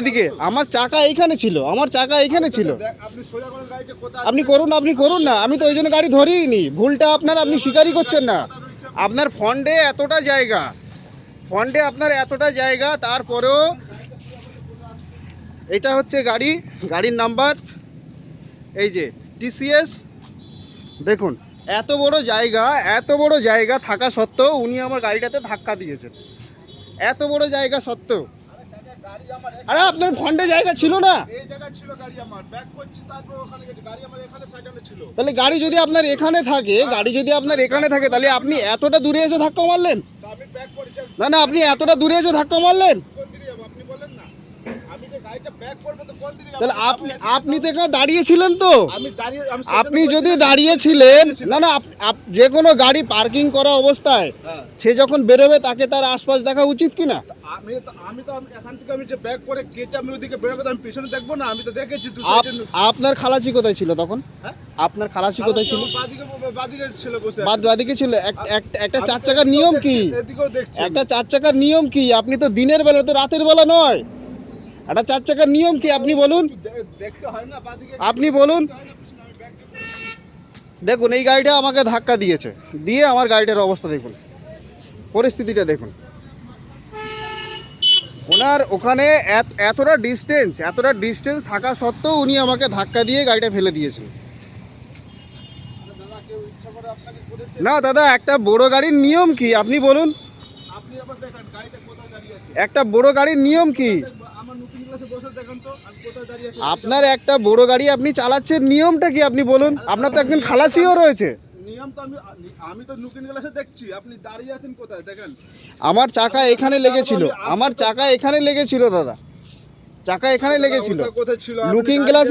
এদিকে। আমার চাকা এইখানে ছিল, আমার চাকা এইখানে ছিল। আপনি করুন আপনি করুন না, আমি তো ওই জন্য গাড়ি ধরিই নি। ভুলটা আপনার, আপনি স্বীকারই করছেন না। আপনার ফন্ডে এতটা জায়গা, ফন্ডে আপনার এতটা জায়গা, তারপরেও এটা হচ্ছে গাড়ি, গাড়ির নাম্বার, এই যে টিসিএস। দেখুন, এত বড় জায়গা, এত বড় জায়গা থাকা সত্ত্বেও উনি আমার গাড়িটাতে ধাক্কা দিয়েছেন। এত বড় জায়গা সত্ত্বেও। আরে আপনার ফন্ডে জায়গা ছিল না? তাহলে গাড়ি যদি আপনার এখানে থাকে গাড়ি যদি আপনার এখানে থাকে তাহলে আপনি এতটা দূরে এসে ধাক্কা মারলেন? না না আপনি এতটা দূরে এসে ধাক্কা মারলেন কোন দিকে যাব আপনি বলেন না আমি যে গাড়িটা ব্যাক করব তো কোন দিকে যাব? তাহলে আপনি আপনি তো এখানে দাঁড়িয়েছিলেন তো। আপনি যদি দাঁড়িয়েছিলেন না না যে কোনো গাড়ি পার্কিং করা অবস্থায় হ্যাঁ। সে যখন বেরোবে তাকে তার আশপাশ দেখা উচিত কি না? আমি তো আমি তো এখান থেকে আমি যে ব্যাক করে গেটে আমি ওদিকে বেরোবো আমি পিছনে দেখব না আমি তো দেখেছি আপনার খালাসি কোথায় ছিল তখন? হ্যাঁ? আপনার খালাসি কোথায় ছিল? বাদ বাদিকে ছিল এক- এক- একটা চার চাকার নিয়ম কি? একটা চার চাকার নিয়ম কি? আপনি তো দিনের বেলা তো রাতের বেলা নয়। একটা চার চাকার নিয়ম কি? আপনি বলুন। আপনি বলুন। দেখুন, এই গাড়িটা আমাকে ধাক্কা দিয়েছে। দিয়ে আমার গাড়িটার অবস্থা দেখুন। পরিস্থিতিটা দেখুন। ওনার ওখানে এত- এতটা ডিস্টেন্স এতটা ডিস্টেন্স থাকা সত্ত্বেও উনি আমাকে ধাক্কা দিয়ে গাড়িটা ফেলে দিয়েছেন। না, দাদা, একটা বড় গাড়ির নিয়ম কি? আপনি বলুন। একটা বড় গাড়ির নিয়ম কি? আপনার একটা বড় গাড়ি আপনি চালাচ্ছেন নিয়মটা কি আপনি বলুন? আপনার তো একজন খালাসিও রয়েছে। নিয়ম তো আমি আমি তো নুকিন ক্লাসে দেখছি আপনি দাঁড়িয়ে আছেন কোথায়? দেখেন। আমার চাকা এখানে লেগেছিল। আমার চাকা এখানে লেগেছিল দাদা। চাকা এখানে লেগেছিল। এ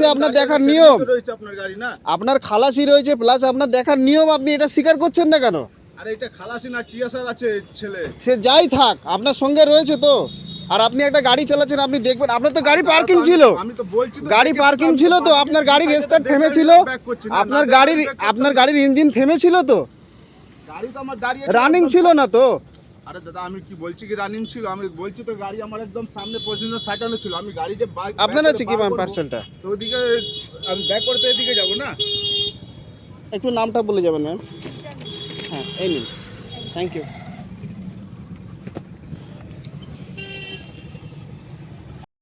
দাঁড়িয়ে- আপনার দেখার নিয়ম। আপনার না? আপনার খালাসি রয়েছে প্লাস আপনার দেখার নিয়ম আপনি এটা স্বীকার করছেন না কেন? আর এটা খালাসি না টিএসআর আছে ছেলে। সে যাই থাক আপনার সঙ্গে রয়েছে তো। আর আপনি একটা গাড়ি চালাচ্ছেন আপনি দেখবেন আপনার তো গাড়ি পার্কিং ছিল। আমি তো বলছি গাড়ি পার্কিং ছিল তো আপনার গাড়ির স্টার্ট থেমেছিল। আপনার গাড়ির আপনার গাড়ির ইঞ্জিন থেমেছিল তো। গাড়ি তো আমার দাঁড়িয়ে রানিং ছিল না তো। আরে দাদা আমি কি বলছি কি রানিং ছিল? আমি বলছি তো গাড়ি আমার একদম সামনে পর্যন্ত সাইটানো ছিল। আমি গাড়ি যে বাইক আপনার আছে কি ম্যাম পার্সেলটা তো ওদিকে আমি ব্যাক করতে এদিকে যাব না? একটু নামটা বলে যাবেন ম্যাম হ্যাঁ এই নিন। Thank you